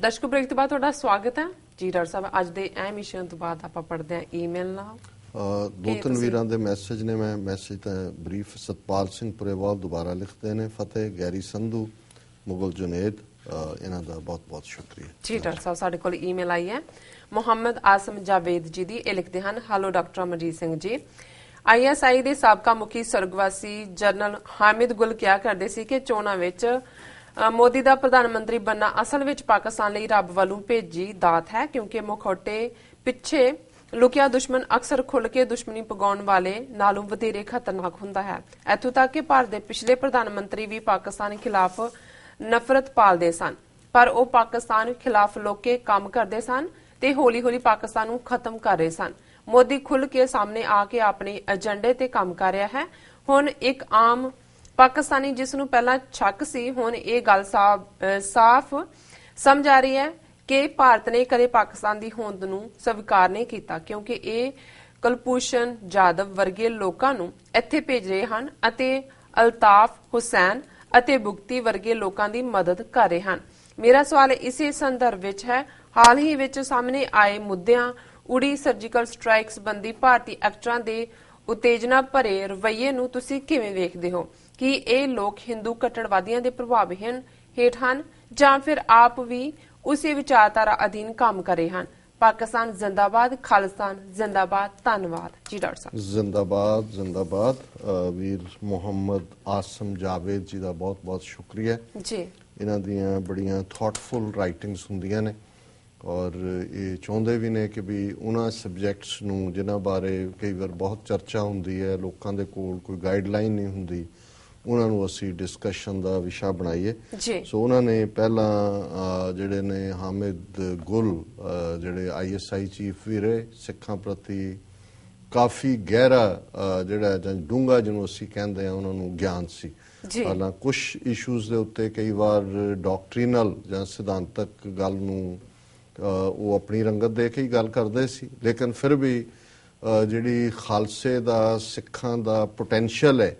ਦਰਸ਼ਕ ਬ੍ਰੇਕ ਤੋਂ ਬਾਅਦ ਤੁਹਾਡਾ ਸਵਾਗਤ ਹੈ। ਜੀ ਡਾਕਟਰ ਸਾਹਿਬ ਅੱਜ ਦੇ ਅਹਿਮ ਇਸ਼ੂਆਂ ਤੋਂ ਬਾਅਦ ਆਪਾਂ ਪੜ੍ਹਦੇ ਹਾਂ ਈਮੇਲ ਨਾਲ। ਦੋ ਤਿੰਨ ਵੀਰਾਂ ਦੇ ਮੈਸੇਜ ਨੇ ਮੈਂ ਮੈਸੇਜ ਤਾਂ ਬਰੀਫ ਸਤਪਾਲ ਸਿੰਘ ਪੁਰੇਵਾਲ ਦੁਬਾਰਾ ਲਿਖਦੇ ਨੇ ਫਤਿਹ ਗੈਰੀ ਸੰਧੂ ਮੁਗਲ ਜੁਨੇਦ ਇਹਨਾਂ ਦਾ ਬਹੁਤ ਬਹੁਤ ਸ਼ੁਕਰੀਆ। ਜੀ ਡਾਕਟਰ ਸਾਹਿਬ ਸਾਡੇ ਕੋਲ ਈਮੇਲ ਆਈ ਹੈ। ਮੁਹੰਮਦ ਆਸਮ ਜਾਵੇਦ ਜੀ ਦੀ ਇਹ ਲਿਖਦੇ ਹਨ hello doctor Amarjit Singh ji. ISI ਦੇ ਸਾਬਕਾ ਮੁਖੀ ਸਰਗਵਾਸੀ ਜਨਰਲ ਹਾਮਿਦ ਗੁਲ ਕਿਹਾ ਕਰਦੇ ਸੀ ਕਿ ਚੋਣਾਂ ਵਿੱਚ ਮੋਦੀ ਦਾ ਪ੍ਰਧਾਨ ਮੰਤਰੀ ਬੰਨਾ ਅਸਲ ਵਿੱਚ ਪਾਕਿਸਤਾਨ ਲਈ ਰੱਬ ਵੱਲੋਂ ਭੇਜੀ ਦਾਤ ਹੈ, ਕਿਉਂਕਿ ਮੁਖੌਟੇ ਪਿੱਛੇ ਲੁਕਿਆ ਦੁਸ਼ਮਣ ਅਕਸਰ ਖੁੱਲ ਕੇ ਦੁਸ਼ਮਣੀ ਪਗਾਉਣ ਵਾਲੇ ਨਾਲੋਂ ਵਧੇਰੇ ਖਤਰਨਾਕ ਹੁੰਦਾ ਹੈ। ਇੱਥੋਂ ਤੱਕ ਕਿ ਭਾਰਤ ਦੇ ਪਿਛਲੇ ਪ੍ਰਧਾਨ ਮੰਤਰੀ ਵੀ ਪਾਕਿਸਤਾਨ ਖਿਲਾਫ ਨਫ਼ਰਤ ਪਾਲਦੇ ਸਨ, ਪਰ ਉਹ ਪਾਕਿਸਤਾਨ ਖਿਲਾਫ ਲੋਕੇ ਕੰਮ ਕਰਦੇ ਸਨ ਤੇ ਹੌਲੀ-ਹੌਲੀ ਪਾਕਿਸਤਾਨ ਨੂੰ ਖਤਮ ਕਰ ਰਹੇ ਸਨ। ਮੋਦੀ ਖੁੱਲ ਕੇ ਸਾਹਮਣੇ ਆ ਕੇ ਆਪਣੇ ਏਜੰਡੇ ਤੇ ਕੰਮ ਕਰ ਰਿਹਾ ਹੈ। ਹੁਣ ਇੱਕ ਆਮ ਪਾਕਿਸਤਾਨੀ ਜਿਸ ਨੂੰ ਪਹਿਲਾਂ ਸ਼ੱਕ ਸੀ, ਹੁਣ ਇਹ ਗੱਲ ਸਾਫ਼ ਸਮਝ ਆ ਰਹੀ ਹੈ ਕਿ ਭਾਰਤ ਨੇ ਕਦੇ ਪਾਕਿਸਤਾਨ ਦੀ ਹੋਂਦ ਨੂੰ ਸਵੀਕਾਰ ਨਹੀਂ ਕੀਤਾ, ਕਿਉਂਕਿ ਇਹ ਕਲਪੂਸ਼ਨ ਜਾਦਵ ਵਰਗੇ ਲੋਕਾਂ ਨੂੰ ਇੱਥੇ ਭੇਜ ਰਹੇ ਹਨ ਅਤੇ ਅਲਤਾਫ ਹੁਸੈਨ ਅਤੇ ਬੁਗਤੀ ਵਰਗੇ ਲੋਕਾਂ ਦੀ ਮਦਦ ਕਰ ਰਹੇ ਹਨ। ਮੇਰਾ ਸਵਾਲ ਇਸੇ ਸੰਦਰਭ ਵਿੱਚ ਹੈ, ਹਾਲ ਹੀ ਵਿੱਚ ਸਾਹਮਣੇ ਆਏ ਮੁੱਦਿਆਂ ਉੜੀ ਸਰਜੀਕਲ ਸਟ੍ਰਾਈਕ ਸੰਬੰਧੀ ਭਾਰਤੀ ਐਕਟਰਾਂ ਦੇ ਉਤੇਜਨਾ ਭਰੇ ਰਵੱਈਏ ਨੂੰ ਤੁਸੀਂ ਕਿਵੇਂ ਵੇਖਦੇ ਹੋ? ਕਿ ਇਹ ਲੋਕ ਹਿੰਦੂ ਕੱਟੜਵਾਦੀਆਂ ਦੇ ਪ੍ਰਭਾਵ ਹਨ ਹੇਠ ਹਨ ਜਾਂ ਫਿਰ ਆਪ ਵੀ ਉਸੇ ਵਿਚਾਰਧਾਰਾ ਅਧੀਨ ਕੰਮ ਕਰ ਹਨ। ਪਾਕਿਸਤਾਨ ਜ਼ਿੰਦਾਬਾਦ ਖਾਲਿਸਤਾਨ ਜ਼ਿੰਦਾਬਾਦ ਧੰਨਵਾਦ। ਜੀ ਡਾਕਟਰ ਸਾਹਿਬ। ਜ਼ਿੰਦਾਬਾਦ ਜ਼ਿੰਦਾਬਾਦ। ਵੀਰ ਮੁਹੰਮਦ ਆਸਮ ਜਾਵੇਦ ਜੀ ਦਾ ਬਹੁਤ ਬਹੁਤ ਸ਼ੁਕਰੀਆ। ਜੀ। ਇਹਨਾਂ ਦੀਆਂ ਬੜੀਆਂ ਥਾਟਫੁਲ ਰਾਈਟਿੰਗਸ ਹੁੰਦੀਆਂ ਨੇ। ਔਰ ਇਹ ਚਾਹੁੰਦੇ ਵੀ ਨੇ ਕਿ ਵੀ ਉਹਨਾਂ ਸਬਜੈਕਟਸ ਨੂੰ ਜਿਨ੍ਹਾਂ ਬਾਰੇ ਕਈ ਵਾਰ ਬਹੁਤ ਚਰਚਾ ਹੁੰਦੀ ਹੈ ਲੋਕਾਂ ਦੇ ਕੋਲ ਕੋਈ ਗਾਈਡਲਾਈਨ ਨਹੀਂ ਹੁੰਦੀ ਉਹਨਾਂ ਨੂੰ ਅਸੀਂ ਡਿਸਕਸ਼ਨ ਦਾ ਵਿਸ਼ਾ ਬਣਾਈਏ। ਸੋ ਉਹਨਾਂ ਨੇ ਪਹਿਲਾਂ ਜਿਹੜੇ ਨੇ ਹਾਮਿਦ ਗੁਲ ਜਿਹੜੇ ਆਈਐਸਆਈ ਚੀਫ ਵੀ ਰਹੇ ਸਿੱਖਾਂ ਪ੍ਰਤੀ ਕਾਫੀ ਗਹਿਰਾ ਜਿਹੜਾ ਜਾਂ ਡੂੰਗਾ ਜਿਹਨੂੰ ਅਸੀਂ ਕਹਿੰਦੇ ਆ ਉਹਨਾਂ ਨੂੰ ਗਿਆਨ ਸੀ। ਹਾਲਾਂ ਕੁਝ ਇਸ਼ੂਜ਼ ਦੇ ਉੱਤੇ ਕਈ ਵਾਰ ਡਾਕਟਰੀਨਲ ਜਾਂ ਸਿਧਾਂਤਕ ਗੱਲ ਨੂੰ ਉਹ ਆਪਣੀ ਰੰਗਤ ਦੇ ਕੇ ਹੀ ਗੱਲ ਕਰਦੇ ਸੀ। ਲੇਕਿਨ ਫਿਰ ਵੀ ਜਿਹੜੀ ਖਾਲਸੇ ਦਾ ਸਿੱਖਾਂ ਦਾ ਪੋਟੈਂਸ਼ੀਅਲ ਹੈ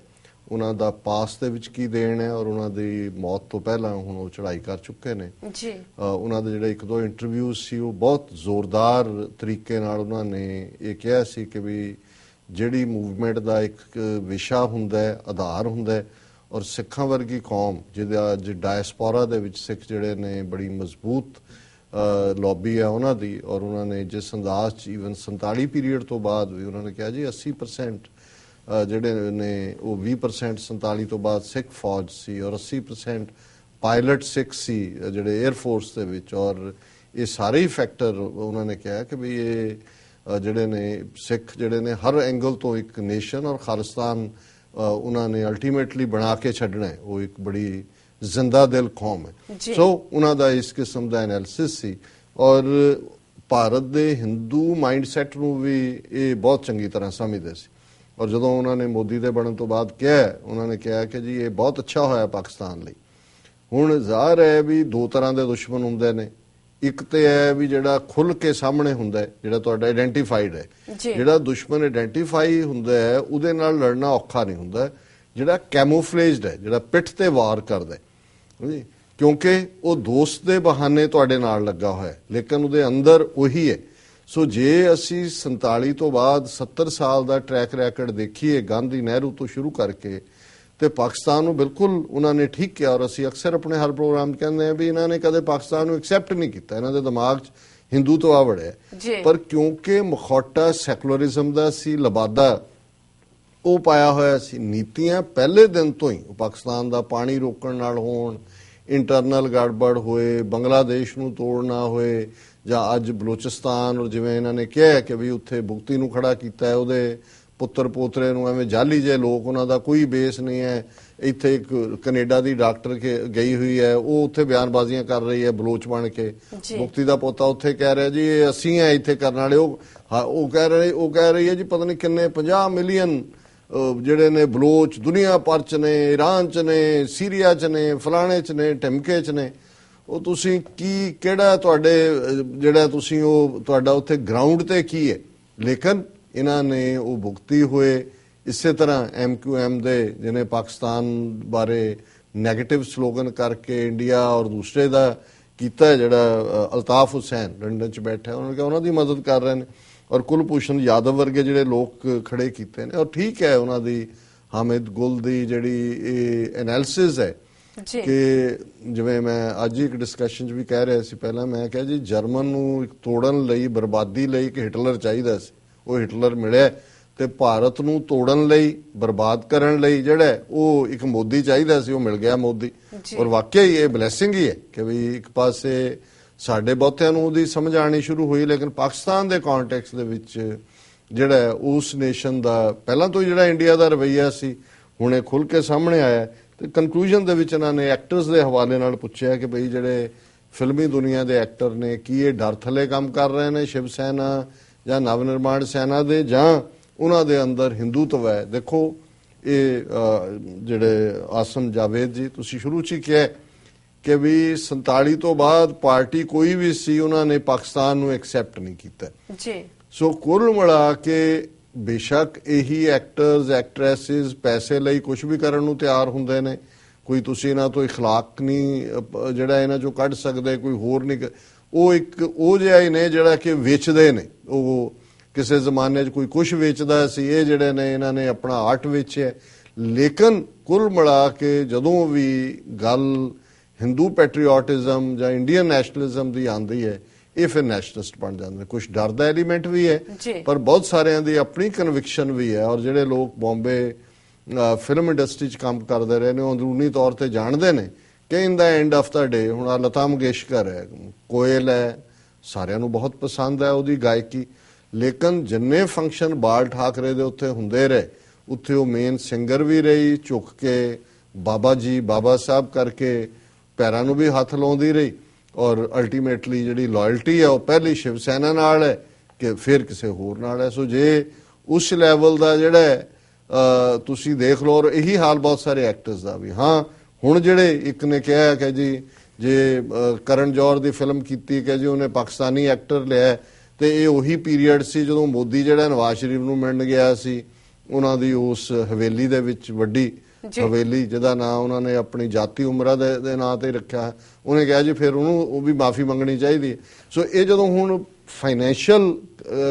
ਉਹਨਾਂ ਦਾ ਪਾਸ ਦੇ ਵਿੱਚ ਕੀ ਦੇਣ ਹੈ ਔਰ ਉਹਨਾਂ ਦੀ ਮੌਤ ਤੋਂ ਪਹਿਲਾਂ ਹੁਣ ਉਹ ਚੜ੍ਹਾਈ ਕਰ ਚੁੱਕੇ ਨੇ। ਜੀ। ਉਹਨਾਂ ਦੇ ਜਿਹੜੇ ਇੱਕ ਦੋ ਇੰਟਰਵਿਊ ਸੀ ਉਹ ਬਹੁਤ ਜ਼ੋਰਦਾਰ ਤਰੀਕੇ ਨਾਲ ਉਹਨਾਂ ਨੇ ਇਹ ਕਿਹਾ ਸੀ ਕਿ ਵੀ ਜਿਹੜੀ ਮੂਵਮੈਂਟ ਦਾ ਇੱਕ ਵਿਸ਼ਾ ਹੁੰਦਾ ਹੈ ਆਧਾਰ ਹੁੰਦਾ ਹੈ ਔਰ ਸਿੱਖਾਂ ਵਰਗੀ ਕੌਮ ਜਿਹਦਾ ਅੱਜ ਡਾਇਸਪੋਰਾ ਦੇ ਵਿੱਚ ਸਿੱਖ ਜਿਹੜੇ ਨੇ ਬੜੀ ਮਜ਼ਬੂਤ ਲੌਬੀ ਹੈ ਉਹਨਾਂ ਦੀ ਔਰ ਉਹਨਾਂ ਨੇ ਜਿਸ ਅੰਦਾਜ਼ ਚ ਈਵਨ 47 ਪੀਰੀਅਡ ਤੋਂ ਬਾਅਦ ਵੀ ਉਹਨਾਂ ਨੇ ਕਿਹਾ ਜੀ 80% ਅ, ਜਿਹੜੇ ਨੇ ਉਹ 20% 47 ਤੋਂ ਬਾਅਦ ਸਿੱਖ ਫੌਜ ਸੀ ਔਰ 80% ਪਾਇਲਟ ਸਿੱਖ ਸੀ ਜਿਹੜੇ 에ਅਰ ਫੋਰਸ ਦੇ ਵਿੱਚ ਔਰ ਇਹ ਸਾਰੇ ਹੀ ਫੈਕਟਰ ਉਹਨਾਂ ਨੇ ਕਿਹਾ ਕਿ ਵੀ ਇਹ ਜਿਹੜੇ ਨੇ ਸਿੱਖ ਜਿਹੜੇ ਨੇ ਹਰ ਐਂਗਲ ਤੋਂ ਇੱਕ ਨੇਸ਼ਨ ਔਰ ਖਾਲਿਸਤਾਨ ਉਹਨਾਂ ਨੇ ਅਲਟੀਮੇਟਲੀ ਬਣਾ ਕੇ ਛੱਡਣਾ ਹੈ। ਉਹ ਇੱਕ ਬੜੀ ਜ਼ਿੰਦਾ ਦਿਲ ਕੌਮ ਹੈ। ਸੋ ਉਹਨਾਂ ਦਾ ਇਸ ਕਿਸਮ ਦਾ ਐਨਾਲਿਸਿਸ ਸੀ ਔਰ ਭਾਰਤ ਦੇ ਹਿੰਦੂ ਮਾਈਂਡਸੈਟ ਨੂੰ ਵੀ ਇਹ ਬਹੁਤ ਚੰਗੀ ਤਰ੍ਹਾਂ ਸਮਝਦੇ ਸੀ। ਔਰ ਜਦੋਂ ਉਹਨਾਂ ਨੇ ਮੋਦੀ ਦੇ ਬਣਨ ਤੋਂ ਬਾਅਦ ਕਿਹਾ ਉਹਨਾਂ ਨੇ ਕਿਹਾ ਕਿ ਜੀ ਇਹ ਬਹੁਤ ਅੱਛਾ ਹੋਇਆ ਪਾਕਿਸਤਾਨ ਲਈ। ਹੁਣ ਜ਼ਾਹਰ ਹੈ ਵੀ ਦੋ ਤਰ੍ਹਾਂ ਦੇ ਦੁਸ਼ਮਣ ਹੁੰਦੇ ਨੇ। ਇੱਕ ਤੇ ਹੈ ਵੀ ਜਿਹੜਾ ਖੁੱਲ ਕੇ ਸਾਹਮਣੇ ਹੁੰਦਾ ਹੈ ਜਿਹੜਾ ਤੁਹਾਡਾ ਆਇਡੈਂਟੀਫਾਈਡ ਹੈ। ਜਿਹੜਾ ਦੁਸ਼ਮਣ ਆਇਡੈਂਟੀਫਾਈ ਹੁੰਦਾ ਹੈ ਉਹਦੇ ਨਾਲ ਲੜਨਾ ਔਖਾ ਨਹੀਂ ਹੁੰਦਾ। ਜਿਹੜਾ ਕੈਮੋਫਲੇਜਡ ਹੈ ਜਿਹੜਾ ਪਿੱਠ ਤੇ ਵਾਰ ਕਰਦਾ ਹੈ। ਕਿਉਂਕਿ ਉਹ ਦੋਸਤ ਦੇ ਬਹਾਨੇ ਤੁਹਾਡੇ ਨਾਲ ਲੱਗਾ ਹੋਇਆ ਹੈ ਲੇਕਿਨ ਉਹਦੇ ਅੰਦਰ ਉਹੀ ਹੈ। ਸੋ ਜੇ ਅਸੀਂ 47 ਤੋਂ ਬਾਅਦ 70 ਸਾਲ ਦਾ ਟਰੈਕ ਰੈਕੋਰਡ ਦੇਖੀਏ ਗਾਂਧੀ ਨਹਿਰੂ ਤੋਂ ਸ਼ੁਰੂ ਕਰਕੇ ਤੇ ਪਾਕਿਸਤਾਨ ਨੂੰ ਬਿਲਕੁਲ ਉਹਨਾਂ ਨੇ ਠੀਕ ਕਿਹਾ ਔਰ ਅਸੀਂ ਅਕਸਰ ਆਪਣੇ ਹਰ ਪ੍ਰੋਗਰਾਮ ਕਹਿੰਦੇ ਆ ਵੀ ਇਹਨਾਂ ਨੇ ਕਦੇ ਪਾਕਿਸਤਾਨ ਨੂੰ ਐਕਸੈਪਟ ਨਹੀਂ ਕੀਤਾ ਇਹਨਾਂ ਦੇ ਦਿਮਾਗ 'ਚ ਹਿੰਦੂਤਵਾ ਵੜਿਆ ਜੀ। ਪਰ ਕਿਉਂਕਿ ਮਖੌਟਾ ਸੈਕੂਲਰਿਜ਼ਮ ਦਾ ਸੀ ਲਬਾਦਾ ਉਹ ਪਾਇਆ ਹੋਇਆ ਸੀ ਨੀਤੀਆਂ ਪਹਿਲੇ ਦਿਨ ਤੋਂ ਹੀ ਪਾਕਿਸਤਾਨ ਦਾ ਪਾਣੀ ਰੋਕਣ ਨਾਲ ਹੋਣ ਇੰਟਰਨਲ ਗੜਬੜ ਹੋਏ ਬੰਗਲਾਦੇਸ਼ ਨੂੰ ਤੋੜਨਾ ਹੋਏ ਜਾਂ ਅੱਜ ਬਲੋਚਿਸਤਾਨ ਔਰ ਜਿਵੇਂ ਇਹਨਾਂ ਨੇ ਕਿਹਾ ਕਿ ਵੀ ਉੱਥੇ ਭੁਗਤੀ ਨੂੰ ਖੜਾ ਕੀਤਾ ਹੈ ਉਹਦੇ ਪੁੱਤਰ ਪੋਤਰੇ ਨੂੰ ਐਵੇਂ ਜਾਲੀ ਜੇ ਲੋਕ ਉਹਨਾਂ ਦਾ ਕੋਈ ਬੇਸ ਨਹੀਂ ਹੈ। ਇੱਥੇ ਇੱਕ ਕੈਨੇਡਾ ਦੀ ਡਾਕਟਰ ਕੇ- ਗਈ ਹੋਈ ਹੈ ਉਹ ਉੱਥੇ ਬਿਆਨਬਾਜ਼ੀਆਂ ਕਰ ਰਹੀ ਹੈ ਬਲੋਚ ਬਣ ਕੇ। ਮੁਕਤੀ ਦਾ ਪੋਤਾ ਉੱਥੇ ਕਹਿ ਰਿਹਾ ਜੀ ਇਹ ਅਸੀਂ ਆ ਇੱਥੇ ਕਰਨ ਵਾਲੇ। ਉਹ ਉਹ ਕਹਿ ਰਹੇ ਉਹ ਕਹਿ ਰਹੀ ਹੈ ਜੀ ਪਤਾ ਨਹੀਂ ਕਿੰਨੇ 50 ਮਿਲੀਅਨ ਜਿਹੜੇ ਨੇ ਬਲੋਚ ਦੁਨੀਆ ਭਰ ਚ ਨੇ ਈਰਾਨ ਚ ਨੇ ਸੀਰੀਆ ਚ ਨੇ ਫਲਾਣੇ ਚ ਨੇ ਟਿਮਕੇ ਚ ਨੇ। ਉਹ ਤੁਸੀਂ ਕੀ, ਕਿਹੜਾ ਤੁਹਾਡੇ, ਜਿਹੜਾ ਤੁਸੀਂ ਉਹ ਤੁਹਾਡਾ ਉੱਥੇ ਗਰਾਊਂਡ ਤੇ ਕੀ ਹੈ? ਲੇਕਿਨ ਇਹਨਾਂ ਨੇ ਉਹ ਭੁਗਤੀ ਹੋਏ। ਇਸੇ ਤਰ੍ਹਾਂ ਐਮਕਿਊਐਮ ਦੇ, ਜਿਹਨੇ ਪਾਕਿਸਤਾਨ ਬਾਰੇ 네ਗੇਟਿਵ ਸਲੋਗਨ ਕਰਕੇ ਇੰਡੀਆ ਔਰ ਦੂਸਰੇ ਦਾ ਕੀਤਾ ਜਿਹੜਾ ਅਲਤਾਫ ਹੁਸੈਨ ਲੰਡਨ ਚ ਬੈਠਾ ਉਹਨਾਂ ਨੇ ਕਿਹਾ ਉਹਨਾਂ ਦੀ ਮਦਦ ਕਰ ਰਹੇ ਨੇ। ਔਰ ਕੁਲਭੂਸ਼ਣ ਯਾਦਵ ਵਰਗੇ ਜਿਹੜੇ ਲੋਕ ਖੜੇ ਕੀਤੇ ਨੇ। ਔਰ ਠੀਕ ਹੈ, ਉਹਨਾਂ ਦੀ ਹਾਮਿਦ ਗੁਲ ਦੀ ਜਿਹੜੀ ਇਹ ਐਨਾਲਿਸਿਸ ਹੈ ਕਿ ਜਿਵੇਂ ਮੈਂ ਅੱਜ ਹੀ ਇੱਕ ਡਿਸਕਸ਼ਨ 'ਚ ਵੀ ਕਹਿ ਰਿਹਾ ਸੀ ਪਹਿਲਾਂ ਮੈਂ ਕਿਹਾ ਜੀ ਜਰਮਨ ਨੂੰ ਇੱਕ ਤੋੜਨ ਲਈ ਬਰਬਾਦੀ ਲਈ ਕਿ ਹਿਟਲਰ ਚਾਹੀਦਾ ਸੀ। ਉਹ ਹਿਟਲਰ ਮਿਲਿਆ ਤੇ ਭਾਰਤ ਨੂੰ ਤੋੜਨ ਲਈ ਬਰਬਾਦ ਕਰਨ ਲਈ ਜਿਹੜਾ ਉਹ ਇੱਕ ਮੋਦੀ ਚਾਹੀਦਾ ਸੀ ਉਹ ਮਿਲ ਗਿਆ ਮੋਦੀ। ਔਰ ਵਾਕਿਆ ਹੀ ਇਹ ਬਲੇਸਿੰਗ ਹੀ ਹੈ ਕਿ ਵੀ ਇੱਕ ਪਾਸੇ ਸਾਡੇ ਬਹੁਤਿਆਂ ਨੂੰ ਉਹਦੀ ਸਮਝ ਆਣੀ ਸ਼ੁਰੂ ਹੋਈ ਲੇਕਿਨ ਪਾਕਿਸਤਾਨ ਦੇ ਕੰਟੈਕਸਟ ਦੇ ਵਿੱਚ ਜਿਹੜਾ ਉਸ ਨੇਸ਼ਨ ਦਾ ਪਹਿਲਾਂ ਤੋਂ ਜਿਹੜਾ ਇੰਡੀਆ ਦਾ ਰਵਈਆ ਸੀ ਹੁਣ ਖੁੱਲ ਕੇ ਸਾਹਮਣੇ ਆਇਆ ਤੇ ਕਨਕਲੂਜਨ ਦੇ ਵਿੱਚ ਇਹਨਾਂ ਨੇ ਐਕਟਰਸ ਦੇ ਹਵਾਲੇ ਨਾਲ ਪੁੱਛਿਆ ਕਿ ਭਈ ਜਿਹੜੇ ਫਿਲਮੀ ਦੁਨੀਆ ਦੇ ਐਕਟਰ ਨੇ ਕੀ ਇਹ ਡਰ ਥੱਲੇ ਕੰਮ ਕਰ ਰਹੇ ਨੇ ਸ਼ਿਵ ਸੈਨਾ ਜਾਂ ਨਵ ਨਿਰਮਾਣ ਸੈਨਾ ਦੇ ਜਾਂ ਉਹਨਾਂ ਦੇ ਅੰਦਰ ਹਿੰਦੂਤਵ ਹੈ ਦੇਖੋ ਇਹ ਜਿਹੜੇ ਆਸਮ ਜਾਵੇਦ ਜੀ ਤੁਸੀਂ ਸ਼ੁਰੂ ਚ ਹੀ ਕਿਹਾ ਕਿ ਵੀ 47 ਤੋਂ ਬਾਅਦ ਪਾਰਟੀ ਕੋਈ ਵੀ ਸੀ ਉਹਨਾਂ ਨੇ ਪਾਕਿਸਤਾਨ ਨੂੰ ਐਕਸੈਪਟ ਨਹੀਂ ਕੀਤਾ। ਜੀ। ਸੋ ਕੁੱਲ ਮਿਲਾ ਕੇ ਬੇਸ਼ੱਕ ਇਹੀ ਐਕਟਰਸ ਐਕਟ੍ਰੈਸਸ ਪੈਸੇ ਲਈ ਕੁਝ ਵੀ ਕਰਨ ਨੂੰ ਤਿਆਰ ਹੁੰਦੇ ਨੇ ਕੋਈ ਤੁਸੀਂ ਇਹਨਾਂ ਤੋਂ اخلاق ਨਹੀਂ ਅਹ, ਜਿਹੜਾ ਇਹਨਾਂ ਚੋਂ ਕੱਢ ਸਕਦੇ ਕੋਈ ਹੋਰ ਨਹੀਂ ਕ- ਉਹ ਇੱਕ ਉਹ ਜਿਹਾ ਹੀ ਨੇ ਜਿਹੜਾ ਕਿ ਵੇਚਦੇ ਨੇ ਉਹ ਕਿਸੇ ਜ਼ਮਾਨੇ 'ਚ ਕੋਈ ਕੁਝ ਵੇਚਦਾ ਸੀ ਇਹ ਜਿਹੜੇ ਨੇ ਇਹਨਾਂ ਨੇ ਆਪਣਾ ਆਰਟ ਵੇਚਿਆ ਲੇਕਿਨ ਕੁੱਲ ਮਿਲਾ ਕੇ ਜਦੋਂ ਵੀ ਗੱਲ ਹਿੰਦੂ ਪੈਟਰੀਓਟਿਜ਼ਮ ਜਾਂ ਇੰਡੀਅਨ ਨੈਸ਼ਨਲਿਜ਼ਮ ਦੀ ਆਂਦੀ ਹੈ ਇਹ ਫਿਰ ਨੈਸ਼ਨਲਿਸਟ ਬਣ ਜਾਂਦੇ ਨੇ। ਕੁਝ ਡਰ ਦਾ ਐਲੀਮੈਂਟ ਵੀ ਹੈ। ਪਰ ਬਹੁਤ ਸਾਰਿਆਂ ਦੀ ਆਪਣੀ ਕਨਵਿਕਸ਼ਨ ਵੀ ਹੈ ਔਰ ਜਿਹੜੇ ਲੋਕ ਬੰਬੇ ਫਿਲਮ ਇੰਡਸਟਰੀ 'ਚ ਕੰਮ ਕਰਦੇ ਰਹੇ ਨੇ ਉਹ ਅੰਦਰੂਨੀ ਤੌਰ ਤੇ ਜਾਣਦੇ ਨੇ ਕਿ ਇਨ ਦਾ ਐਂਡ ਆਫ ਦਾ ਡੇ ਹੁਣ ਆਹ ਲਤਾ ਮੰਗੇਸ਼ਕਰ ਹੈ ਕੋਇਲ ਹੈ ਸਾਰਿਆਂ ਨੂੰ ਬਹੁਤ ਪਸੰਦ ਹੈ ਉਹਦੀ ਗਾਇਕੀ। ਲੇਕਿਨ ਜਿੰਨੇ ਫੰਕਸ਼ਨ ਬਾਲ ਠਾਕਰੇ ਦੇ ਉੱਤੇ ਹੁੰਦੇ ਰਹੇ ਉੱਥੇ ਉਹ ਮੇਨ ਸਿੰਗਰ ਵੀ ਰਹੀ ਝੁੱਕ ਕੇ ਬਾਬਾ ਜੀ ਬਾਬਾ ਸਾਹਿਬ ਕਰਕੇ ਪੈਰਾਂ ਨੂੰ ਵੀ ਹੱਥ ਲਾਉਂਦੀ ਰਹੀ। ਔਰ ਅਲਟੀਮੇਟਲੀ ਜਿਹੜੀ ਲਾਇਲਟੀ ਹੈ ਉਹ ਪਹਿਲੀ ਸ਼ਿਵ ਸੈਨਾ ਨਾਲ ਹੈ ਕਿ ਫਿਰ ਕਿਸੇ ਹੋਰ ਨਾਲ ਹੈ। ਸੋ ਜੇ ਉਸ ਲੈਵਲ ਦਾ ਜਿਹੜਾ ਤੁਸੀਂ ਦੇਖ ਲਓ ਔਰ ਇਹੀ ਹਾਲ ਬਹੁਤ ਸਾਰੇ ਐਕਟਰਸ ਦਾ ਵੀ। ਹਾਂ ਹੁਣ ਜਿਹੜੇ ਇੱਕ ਨੇ ਕਿਹਾ ਕਿ ਜੀ ਜੇ ਕਰਨ ਜੌਹਰ ਦੀ ਫਿਲਮ ਕੀਤੀ ਕਿ ਜੀ ਉਹਨੇ ਪਾਕਿਸਤਾਨੀ ਐਕਟਰ ਲਿਆ ਹੈ, ਤੇ ਇਹ ਉਹੀ ਪੀਰੀਅਡ ਸੀ ਜਦੋਂ ਮੋਦੀ ਜਿਹੜਾ ਨਵਾਜ਼ ਸ਼ਰੀਫ ਨੂੰ ਮਿਲਣ ਗਿਆ ਸੀ ਉਹਨਾਂ ਦੀ ਉਸ ਹਵੇਲੀ ਦੇ ਵਿੱਚ ਵੱਡੀ ਹਵੇਲੀ ਜਿਹਦਾ ਨਾਂ ਉਹਨਾਂ ਨੇ ਆਪਣੀ ਜਾਤੀ ਉਮਰਾ ਦੇ, ਨਾਂ ਤੇ ਰੱਖਿਆ ਉਹਨੇ ਕਿਹਾ ਜੀ ਫਿਰ ਉਹਨੂੰ ਉਹ ਵੀ ਮਾਫੀ ਮੰਗਣੀ ਚਾਹੀਦੀ ਹੈ। ਸੋ ਇਹ ਜਦੋਂ ਹੁਣ ਫਾਈਨੈਂਸ਼ੀਅਲ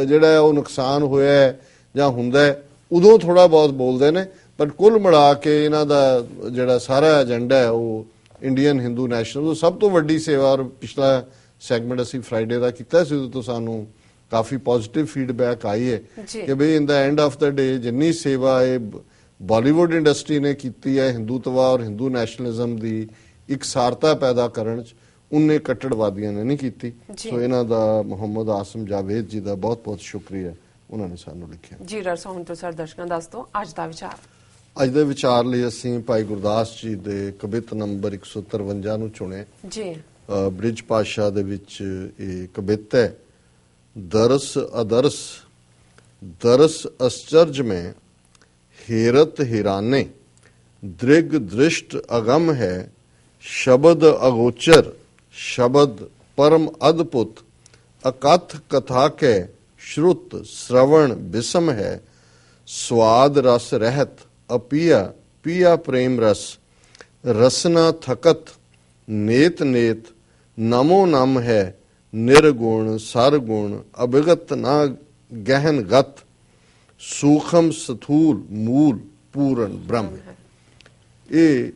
ਜਿਹੜਾ ਉਹ ਨੁਕਸਾਨ ਹੋਇਆ ਹੈ ਜਾਂ ਹੁੰਦਾ ਉਦੋਂ ਥੋੜਾ ਬਹੁਤ ਬੋਲਦੇ ਨੇ ਪਰ ਕੁੱਲ ਮਿਲਾ ਕੇ ਇਹਨਾਂ ਦਾ ਜਿਹੜਾ ਸਾਰਾ ਏਜੰਡਾ ਹੈ ਉਹ ਇੰਡੀਅਨ ਹਿੰਦੂ ਨੈਸ਼ਨਲ ਉਹ ਸਭ ਤੋਂ ਵੱਡੀ ਸੇਵਾ ਔਰ ਪਿਛਲਾ ਸੈਗਮੈਂਟ ਅਸੀਂ ਫਰਾਈਡੇ ਦਾ ਕੀਤਾ ਸੀ ਉਦੋਂ ਤੋਂ ਸਾਨੂੰ ਕਾਫੀ ਪੋਜ਼ਿਟਿਵ ਫੀਡਬੈਕ ਆਈ ਹੈ। ਕਿ ਬਈ ਇਨ ਦਾ ਐਂਡ ਆਫ ਦਾ ਡੇ ਜਿੰਨੀ ਸੇਵਾ ਇਹ ਬਾਲੀਵੁੱਡ ਇੰਡਸਟਰੀ ਨੇ ਕੀਤੀ ਹੈ ਹਿੰਦੂਤਵਾ ਔਰ ਹਿੰਦੂ ਨੈਸ਼ਨਲਿਜ਼ਮ ਦੀ ਇੱਕ ਸਾਰਤਾ ਪੈਦਾ ਕਰਨ ਚ ਉਹਨੇ ਕੱਟੜਵਾਦੀਆਂ ਨੇ ਨਹੀਂ ਕੀਤੀ। ਸੋ ਇਹਨਾਂ ਦਾ ਮੁਹੰਮਦ ਆਸਮ ਜਾਵੇਦ ਜੀ ਦਾ ਬਹੁਤ ਬਹੁਤ ਸ਼ੁਕਰੀਆ। ਉਹਨਾਂ ਨੇ ਸਾਨੂੰ ਲਿਖਿਆ। ਜੀ ਰਸ ਹੁਣ ਤੋਂ ਸਰ ਦਰਸ਼ਕਾਂ ਦੱਸ ਦਿਓ ਅੱਜ ਦਾ ਵਿਚਾਰ। ਅੱਜ ਦੇ ਵਿਚਾਰ ਲਈ ਅਸੀਂ ਭਾਈ ਗੁਰਦਾਸ ਜੀ ਦੇ ਕਵਿਤ ਨੰਬਰ 153 ਨੂੰ ਚੁਣਿਆ। ਜੀ। ਬ੍ਰਿਜ ਪਾਸ਼ਾ ਦੇ ਵਿੱਚ ਇਹ ਕਵਿਤ ਹੈ ਦਰਸ ਅਦਰਸ ਦਰਸ ਅਸਚਰਜ में हेरत हिराने, दृग दृष्ट अगम है, शब्द अगोचर, शब्द परम अद्भुत, अकथ कथा के श्रुत श्रवण विषम है, स्वाद रस रहत, अपिया, पिया प्रेम रस, रसना थकत, नेत नेत, नमो नम है, निर्गुण, सरगुण, अभिगत ना गहन गत ਸੂਖਮ ਸਥੂਲ ਮੂਲ ਪੂਰਨ ਬ੍ਰਹਮ। ਇਹ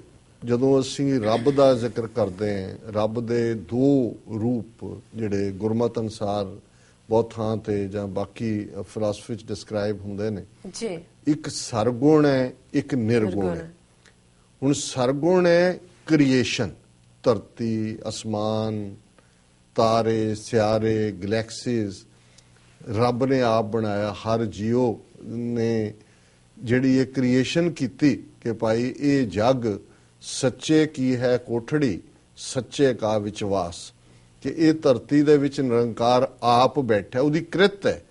ਜਦੋਂ ਅਸੀਂ ਰੱਬ ਦਾ ਜ਼ਿਕਰ ਕਰਦੇ ਹਾਂ ਰੱਬ ਦੇ ਦੋ ਰੂਪ ਜਿਹੜੇ ਗੁਰਮਤ ਅਨਸਾਰ ਬਹੁਤ ਥਾਂ ਤੇ ਜਾਂ ਬਾਕੀ ਫਿਲਾਸਫੀ ਚ ਡਿਸਕ੍ਰਾਈਬ ਹੁੰਦੇ ਨੇ। ਜੀ। ਇੱਕ ਸਰਗੁਣ ਹੈ ਇੱਕ ਨਿਰਗੁਣ ਹੈ। ਹੈ। ਹੁਣ ਸਰਗੁਣ ਹੈ ਕ੍ਰੀਏਸ਼ਨ ਧਰਤੀ ਅਸਮਾਨ ਤਾਰੇ ਸਿਆਰੇ ਗੈਲੈਕਸੀਜ਼ ਰੱਬ ਨੇ ਆਪ ਬਣਾਇਆ ਹਰ ਜੀਵ। ਨੇ ਜਿਹੜੀ ਇਹ ਕ੍ਰੀਏਸ਼ਨ ਕੀਤੀ ਕਿ ਭਾਈ ਇਹ ਜਗ ਸੱਚੇ ਕੀ ਹੈ ਕੋਠੜੀ ਸੱਚੇ ਕਾ ਵਿਚਵਾਸ ਕਿ ਇਹ ਧਰਤੀ ਦੇ ਵਿੱਚ ਨਿਰੰਕਾਰ ਆਪ ਬੈਠਾ ਉਹਦੀ ਕ੍ਰਿਤ ਹੈ।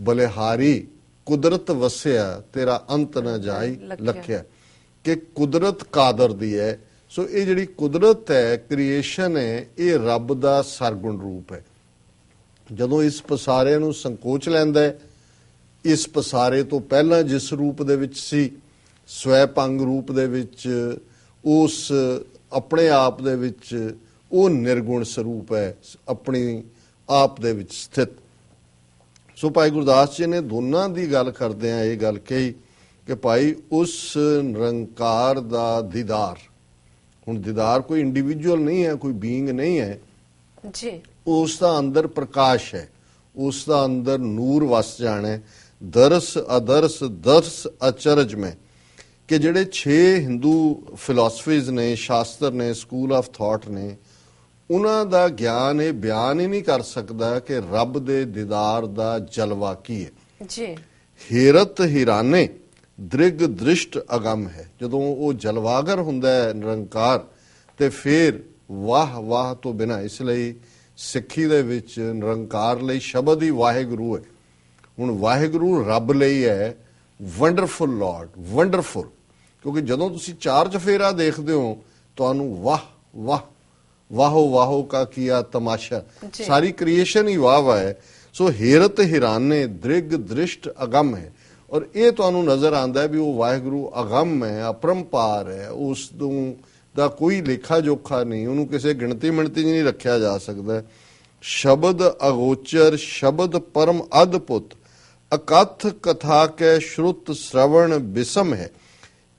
ਬਲਿਹਾਰੀ ਕੁਦਰਤ ਵਸਿਆ ਤੇਰਾ ਅੰਤ ਨਾ ਜਾਈ ਲਖਿਆ। ਕਿ ਕੁਦਰਤ ਕਾਦਰ ਦੀ ਹੈ। ਸੋ ਇਹ ਜਿਹੜੀ ਕੁਦਰਤ ਹੈ ਕ੍ਰੀਏਸ਼ਨ ਹੈ ਇਹ ਰੱਬ ਦਾ ਸਰਗੁਣ ਰੂਪ ਹੈ। ਜਦੋਂ ਇਸ ਪਸਾਰੇ ਨੂੰ ਸੰਕੋਚ ਲੈਂਦਾ ਹੈ ਇਸ ਪਸਾਰੇ ਤੋਂ ਪਹਿਲਾਂ ਜਿਸ ਰੂਪ ਦੇ ਵਿੱਚ ਸੀ ਸਵੈ ਪੰਗ ਰੂਪ ਦੇ ਵਿੱਚ ਉਸ ਆਪਣੇ ਆਪ ਦੇ ਵਿੱਚ ਉਹ ਨਿਰਗੁਣ ਸਰੂਪ ਹੈ ਆਪਣੀ ਆਪ ਦੇ ਵਿੱਚ ਸਥਿਤ। ਸੋ ਭਾਈ ਗੁਰਦਾਸ ਜੀ ਨੇ ਦੋਨਾਂ ਦੀ ਗੱਲ ਕਰਦੇ ਆ ਇਹ ਗੱਲ ਕਹੀ ਕਿ ਭਾਈ ਉਸ ਨਿਰੰਕਾਰ ਦਾ ਦੀਦਾਰ ਹੁਣ ਦੀਦਾਰ ਕੋਈ ਇੰਡੀਵਿਜੂਅਲ ਨਹੀਂ ਹੈ ਕੋਈ ਬੀਇੰਗ ਨਹੀਂ ਹੈ ਜੀ। ਉਸ ਦਾ ਅੰਦਰ ਪ੍ਰਕਾਸ਼ ਹੈ ਉਸ ਦਾ ਅੰਦਰ ਨੂਰ ਵਸ ਜਾਣਾ ਹੈ ਦਰਸ ਅਦਰਸ ਦਰਸ ਅਚਰਜ ਮੈਂ। ਕਿ ਜਿਹੜੇ 6 ਹਿੰਦੂ ਫਿਲਾਸਫੀਜ਼ ਨੇ ਸ਼ਾਸਤਰ ਨੇ ਸਕੂਲ ਆਫ ਥਾਟ ਨੇ ਉਹਨਾਂ ਦਾ ਗਿਆਨ ਇਹ ਬਿਆਨ ਹੀ ਨਹੀਂ ਕਰ ਸਕਦਾ ਕਿ ਰੱਬ ਦੇ ਦੀਦਾਰ ਦਾ ਜਲਵਾ ਕੀ ਹੈ। ਜੀ। ਹੀਰਤ ਹੀਰਾਨੇ ਦ੍ਰਿਗ ਦ੍ਰਿਸ਼ਟ ਅਗੰਮ ਹੈ। ਜਦੋਂ ਉਹ ਜਲਵਾਗਰ ਹੁੰਦਾ ਹੈ ਨਿਰੰਕਾਰ ਤੇ ਫਿਰ ਵਾਹ ਵਾਹ ਤੋਂ ਬਿਨਾ ਇਸ ਲਈ ਸਿੱਖੀ ਦੇ ਵਿੱਚ ਨਿਰੰਕਾਰ ਲਈ ਸ਼ਬਦ ਹੀ ਵਾਹਿਗੁਰੂ ਹੈ। ਹੁਣ ਵਾਹਿਗੁਰੂ ਰੱਬ ਲਈ ਹੈ। ਵੰਡਰਫੁਲ ਲਾਰਡ ਵੰਡਰਫੁਲ ਕਿਉਂਕਿ ਜਦੋਂ ਤੁਸੀਂ ਚਾਰ ਚਫੇਰਾ ਦੇਖਦੇ ਹੋ ਤੁਹਾਨੂੰ ਵਾਹ ਵਾਹ ਵਾਹੋ ਵਾਹੋ ਕਾ ਕੀਆ ਤਮਾਸ਼ਾ। ਸਾਰੀ ਕ੍ਰੀਏਸ਼ਨ ਹੀ ਵਾਹ ਵਾਹ ਹੈ। ਸੋ ਹੀਰਤ ਹੀਰਾਨੇ ਦ੍ਰਿਗ ਦ੍ਰਿਸ਼ਟ ਅਗੰਮ ਹੈ। ਔਰ ਇਹ ਤੁਹਾਨੂੰ ਨਜ਼ਰ ਆਉਂਦਾ ਹੈ ਵੀ ਉਹ ਵਾਹਿਗੁਰੂ ਅਗੰਮ ਹੈ ਅਪਰੰਪਾਰ ਹੈ। ਉਸ ਨੂੰ ਦਾ ਕੋਈ ਲੇਖਾ ਜੋਖਾ ਨਹੀਂ ਉਹਨੂੰ ਕਿਸੇ ਗਿਣਤੀ ਮਿਣਤੀ ਨਹੀਂ ਰੱਖਿਆ ਜਾ ਸਕਦਾ। ਸ਼ਬਦ ਅਗੋਚਰ ਸ਼ਬਦ ਪਰਮ ਅਦਭੁਤ। ਅਕਥ ਕਥਾ ਕੈ ਸ਼ਰੁਤ ਸ਼ਰਵਣ ਬਿਸਮ ਹੈ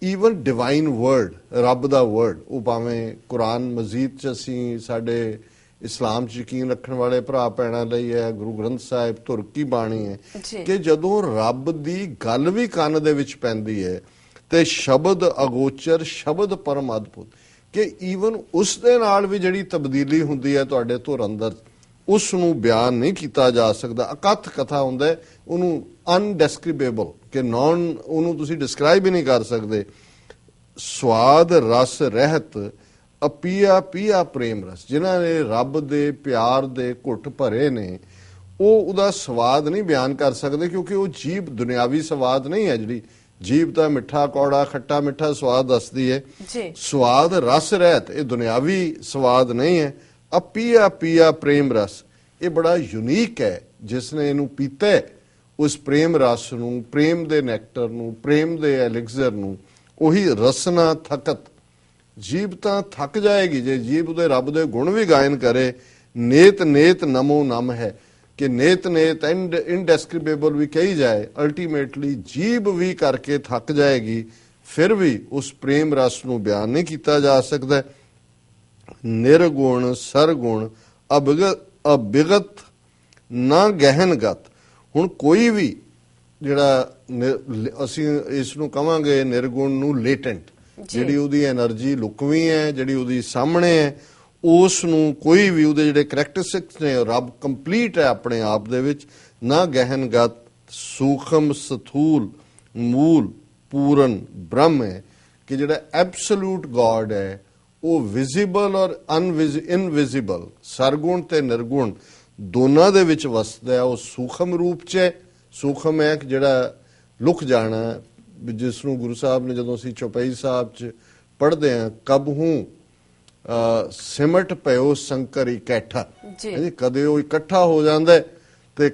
ਈਵਨ ਡਿਵਾਈਨ ਵਰਡ ਰੱਬ ਦਾ ਵਰਡ ਉਹ ਭਾਵੇਂ ਕੁਰਾਨ ਮਜੀਦ ਚ ਅਸੀਂ ਸਾਡੇ ਇਸਲਾਮ ਚ ਯਕੀਨ ਰੱਖਣ ਵਾਲੇ ਭਰਾ ਭੈਣਾਂ ਲਈ ਹੈ ਗੁਰੂ ਗ੍ਰੰਥ ਸਾਹਿਬ ਧੁਰ ਕੀ ਬਾਣੀ ਹੈ। ਕਿ ਜਦੋਂ ਰੱਬ ਦੀ ਗੱਲ ਵੀ ਕੰਨ ਦੇ ਵਿੱਚ ਪੈਂਦੀ ਹੈ ਤੇ ਸ਼ਬਦ ਅਗੋਚਰ ਸ਼ਬਦ ਪਰਮ ਅਦਭੁਤ ਕਿ ਈਵਨ ਉਸ ਦੇ ਨਾਲ ਵੀ ਜਿਹੜੀ ਤਬਦੀਲੀ ਹੁੰਦੀ ਹੈ ਤੁਹਾਡੇ ਧੁਰ ਅੰਦਰ ਉਸ ਨੂੰ ਬਿਆਨ ਨਹੀਂ ਕੀਤਾ ਜਾ ਸਕਦਾ। ਅਕਥ ਕਥਾ ਹੁੰਦਾ ਉਹਨੂੰ ਅਨਡੈਸਕ੍ਰਿਬੇਬਲ ਕਿ ਨੌਨ ਉਹਨੂੰ ਤੁਸੀਂ ਡਿਸਕ੍ਰਾਈਬ ਹੀ ਨਹੀਂ ਕਰ ਸਕਦੇ। ਸਵਾਦ ਰਸ ਰਹਿਤ ਅਪੀਆ ਪੀਆ ਪ੍ਰੇਮ ਰਸ ਜਿਨ੍ਹਾਂ ਨੇ ਰੱਬ ਦੇ ਪਿਆਰ ਦੇ ਘੁੱਟ ਭਰੇ ਨੇ ਉਹ ਉਹਦਾ ਸਵਾਦ ਨਹੀਂ ਬਿਆਨ ਕਰ ਸਕਦੇ ਕਿਉਂਕਿ ਉਹ ਜੀਬ ਦੁਨਿਆਵੀ ਸਵਾਦ ਨਹੀਂ ਹੈ ਜਿਹੜੀ। ਜੀਬ ਤਾਂ ਮਿੱਠਾ ਕੌੜਾ ਖੱਟਾ ਮਿੱਠਾ ਸਵਾਦ ਦੱਸਦੀ ਹੈ। ਜੀ। ਸਵਾਦ ਰਸ ਰਹਿਤ ਇਹ ਦੁਨਿਆਵੀ ਸਵਾਦ ਨਹੀਂ ਹੈ। ਅਪੀਆ ਪੀਆ ਪ੍ਰੇਮ ਰਸ। ਇਹ ਬੜਾ ਯੂਨੀਕ ਹੈ, ਜਿਸ ਨੇ ਇਹਨੂੰ ਪੀਤਾ ਉਸ ਪ੍ਰੇਮ ਰਸ ਨੂੰ, ਪ੍ਰੇਮ ਦੇ ਨੈਕਟਰ ਨੂੰ, ਪ੍ਰੇਮ ਦੇ ਐਲਿਕਜ਼ਰ ਨੂੰ, ਉਹੀ ਰਸਨਾ ਥਕਤ। ਜੀਬ ਤਾਂ ਥੱਕ ਜਾਏਗੀ, ਜੇ ਜੀਬ ਉਹਦੇ ਰੱਬ ਦੇ ਗੁਣ ਵੀ ਗਾਇਨ ਕਰੇ, ਨੇਤ ਨੇਤ ਨਮੋ ਨਮ ਹੈ। ਕਿ ਨੇਤ ਨੇਤ ਐਂਡ ਇਨਡੈਸਕ੍ਰਿਬੇਬਲ ਵੀ ਕਹੀ ਜਾਏ ਅਲਟੀਮੇਟਲੀ ਜੀਬ ਵੀ ਕਰਕੇ ਥੱਕ ਜਾਏਗੀ, ਫਿਰ ਵੀ ਉਸ ਪ੍ਰੇਮ ਰਸ ਨੂੰ ਬਿਆਨ ਨਹੀਂ ਕੀਤਾ ਜਾ ਸਕਦਾ। ਨਿਰਗੁਣ ਸਰਗੁਣ ਅਭਗਤ ਅਭਿਗਤ ਨਾ ਗਹਿਨਗਤ। ਹੁਣ ਕੋਈ ਵੀ ਜਿਹੜਾ ਅਸੀਂ ਇਸ ਨੂੰ ਕਵਾਂਗੇ ਨਿਰਗੁਣ ਨੂੰ ਲੇਟੈਂਟ ਜਿਹੜੀ ਉਹਦੀ એનર્ਜੀ ਲੁਕਵੀਂ ਹੈ ਜਿਹੜੀ ਉਹਦੀ ਸਾਹਮਣੇ ਹੈ ਉਸ ਨੂੰ ਕੋਈ ਵੀ ਉਹਦੇ ਜਿਹੜੇ ਕੈਰੈਕਟਰਿਸਟਿਕਸ ਨੇ ਰੱਬ ਕੰਪਲੀਟ ਹੈ ਆਪਣੇ ਆਪ ਦੇ ਵਿੱਚ ਨਾ ਗਹਿਨਗਤ ਸੂਖਮ ਸਥੂਲ ਮੂਲ ਪੂਰਨ ਬ੍ਰਹਮ ਹੈ ਕਿ ਜਿਹੜਾ ਐਬਸੋਲੂਟ ਗੋਡ ਹੈ ਉਹ ਵਿਜ਼ੀਬਲ ਔਰ ਇਨਵਿਜ਼ੀਬਲ ਸਰਗੁਣ ਤੇ ਨਿਰਗੁਣ ਦੋਨਾਂ ਦੇ ਵਿੱਚ ਵਸਦਾ ਹੈ ਉਹ ਸੂਖਮ ਰੂਪ 'ਚ ਹੈ। ਸੂਖਮ ਹੈ ਕਿ ਜਿਹੜਾ ਲੁਕ ਜਾਣਾ ਜਿਸ ਨੂੰ ਗੁਰੂ ਸਾਹਿਬ ਨੇ ਜਦੋਂ ਅਸੀਂ ਚੌਪਈ ਸਾਹਿਬ 'ਚ ਪੜ੍ਹਦੇ ਹਾਂ ਕਬ ਹੂੰ ਸਿਮਟ ਪਇਓ ਸੰਕਰ ਇਕੱਠਾ ਜੀ। ਕਦੇ ਉਹ ਇਕੱਠਾ ਹੋ ਜਾਂਦਾ ਤੇ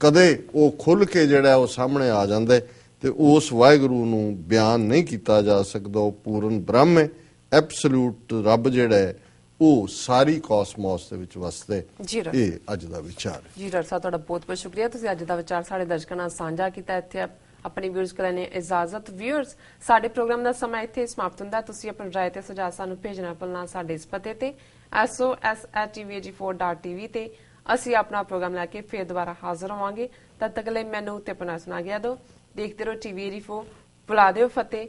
ਕਦੇ ਉਹ ਖੁੱਲ ਕੇ ਜਿਹੜਾ ਉਹ ਸਾਹਮਣੇ ਆ ਜਾਂਦਾ ਤੇ ਉਸ ਵਾਹਿਗੁਰੂ ਨੂੰ ਬਿਆਨ ਨਹੀਂ ਕੀਤਾ ਜਾ ਸਕਦਾ ਉਹ ਪੂਰਨ ਬ੍ਰਹਮ ਹੈ। ਐਬਸੋਲੂਟ ਰੱਬ ਜਿਹੜਾ ਹੈ ਉਹ ਸਾਰੀ ਕਾਸਮੋਸ ਦੇ ਵਿੱਚ ਵਸਦਾ। ਇਹ ਅੱਜ ਦਾ ਵਿਚਾਰ। ਜੀ ਡਾਕਟਰ ਸਾਹਿਬ ਤੁਹਾਡਾ ਬਹੁਤ ਬਹੁਤ ਸ਼ੁਕਰੀਆ। ਤੁਸੀਂ ਅੱਜ ਦਾ ਵਿਚਾਰ ਸਾਡੇ ਦਰਸ਼ਕਾਂ ਨਾਲ ਸਾਂਝਾ ਕੀਤਾ ਇੱਥੇ। ਆਪ- ਆਪਣੀ ਵਿਊਜ਼ ਕਰਨ ਲਈ ਇਜਾਜ਼ਤ। ਵਿਊਅਰਸ ਸਾਡੇ ਪ੍ਰੋਗਰਾਮ ਦਾ ਸਮਾਂ ਇੱਥੇ ਸਮਾਪਤ ਹੁੰਦਾ। ਤੁਸੀਂ ਆਪਣੀ ਰਾਏ ਤੇ ਸੁਝਾਅ ਸਾਨੂੰ ਭੇਜਣਾ ਭੁੱਲਣਾ ਸਾਡੇ ਇਸ ਪਤੇ ਤੇ। Sos@tvag4.tv ਤੇ ਅਸੀਂ ਆਪਣਾ ਪ੍ਰੋਗਰਾਮ ਲੈ ਕੇ ਫੇਰ ਦੁਬਾਰਾ ਹਾਜ਼ਰ ਹੋਵਾਂਗੇ। ਤਦ ਤੱਕ ਲਈ ਮੈਨੂੰ ਤੇ ਆਪਣਾ ਸੁਣਾ ਗਿਆ ਦੋ ਦੇਖਦੇ ਰਹੋ ਟੀਵੀ 84 ਬੁਲਾ ਦਿਓ ਫਤਿਹ।